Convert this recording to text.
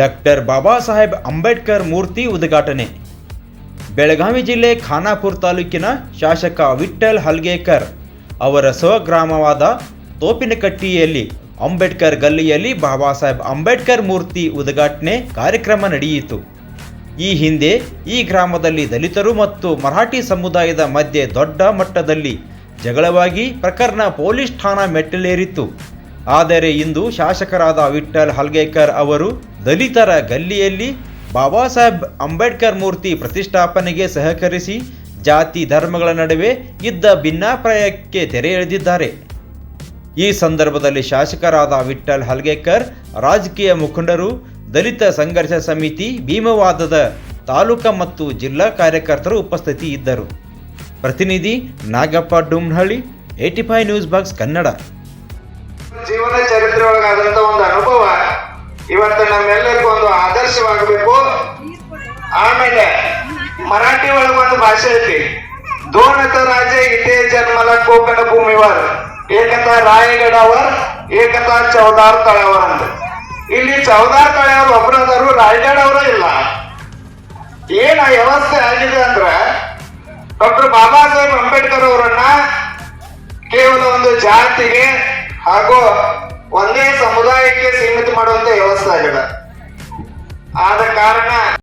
Doctor Baba Saheb Ambedkar ಮೂರ್ತಿ ಉದ್ಘಾಟನೆ. ಬೆಳಗಾವಿ ಜಿಲ್ಲೆ ಖಾನಾಪುರ ತಾಲೂಕಿನ ಶಾಸಕ ವಿಠ್ಠಲ್ ಹಲ್ಗೇಕರ್ ಅವರ ಸ್ವಗ್ರಾಮವಾದ ತೋಪಿನಕಟ್ಟಿಯಲ್ಲಿ ಅಂಬೇಡ್ಕರ್ ಗಲ್ಲಿಯಲ್ಲಿ ಬಾಬಾ ಸಾಹೇಬ್ ಅಂಬೇಡ್ಕರ್ ಮೂರ್ತಿ ಉದ್ಘಾಟನೆ ಕಾರ್ಯಕ್ರಮ ನಡೆಯಿತು. ಈ ಹಿಂದೆ ಈ ಗ್ರಾಮದಲ್ಲಿ ದಲಿತರು ಮತ್ತು ಮರಾಠಿ ಸಮುದಾಯದ ಮಧ್ಯೆ ದೊಡ್ಡ ಮಟ್ಟದಲ್ಲಿ ಜಗಳವಾಗಿ ಪ್ರಕರಣ ಪೊಲೀಸ್ ಠಾಣಾ ಮೆಟ್ಟಲೇರಿತ್ತು. ಆದರೆ ಇಂದು ಶಾಸಕರಾದ ವಿಠ್ಠಲ್ ಹಲ್ಗೇಕರ್ ಅವರು ದಲಿತರ ಗಲ್ಲಿಯಲ್ಲಿ ಬಾಬಾ ಸಾಹೇಬ್ ಅಂಬೇಡ್ಕರ್ ಮೂರ್ತಿ ಪ್ರತಿಷ್ಠಾಪನೆಗೆ ಸಹಕರಿಸಿ ಜಾತಿ ಧರ್ಮಗಳ ನಡುವೆ ಇದ್ದ ಭಿನ್ನಾಪ್ರಾಯಕ್ಕೆ ತೆರೆ ಎಳೆದಿದ್ದಾರೆ. ಈ ಸಂದರ್ಭದಲ್ಲಿ ಶಾಸಕರಾದ ವಿಠ್ಠಲ್ ಹಲ್ಗೇಕರ್, ರಾಜಕೀಯ ಮುಖಂಡರು, ದಲಿತ ಸಂಘರ್ಷ ಸಮಿತಿ, ಭೀಮವಾದದ ತಾಲೂಕಾ ಮತ್ತು ಜಿಲ್ಲಾ ಕಾರ್ಯಕರ್ತರು ಉಪಸ್ಥಿತಿ ಇದ್ದರು. ಪ್ರತಿನಿಧಿ Nagappa Dumnahalli AT five news box Kannada. ಜೀವನ ಚರಿತ್ರೆ ಒಳಗಾದಂತ ಒಂದು ಅನುಭವ. ಇವತ್ತು ನಮ್ಮೆಲ್ಲರಿಗೂ ಒಂದು ಆದರ್ಶವಾಗಬೇಕು. ಆಮೇಲೆ ಮರಾಠಿ ಒಳಗೆ ಒಂದು ಭಾಷೆ ಐತಿ. ದೋನತ ರಾಜ ಇದೇ ಜನ್ಮಲ ಕೋಕಣ ಭೂಮಿವರ್. ಏಕತಾ ರಾಯಗಡವರ್, ಏಕತಾ ಚೌದಾರ್ ತಳವರ್ ಅಂತ ಇಲ್ಲಿ ಚೌದಾರ್ ತಳೆಯವರು ಒಬ್ಬರದರು ರಾಯಗಢ ಅವರು ಇಲ್ಲ. ಏನ ವ್ಯವಸ್ಥೆ ಆಗಿದೆ ಅಂದ್ರೆ ಡಾಕ್ಟರ್ ಬಾಬಾ ಸಾಹೇಬ್ ಅಂಬೇಡ್ಕರ್ ಅವರನ್ನ ಕೇವಲ ಒಂದು ಜಾತಿಗೆ ಹಾಗೂ ಒಂದೇ ಸಮುದಾಯಕ್ಕೆ ಸೀಮಿತ ಮಾಡುವಂತ ವ್ಯವಸ್ಥೆ ಆಗಿದೆ. ಆದ ಕಾರಣ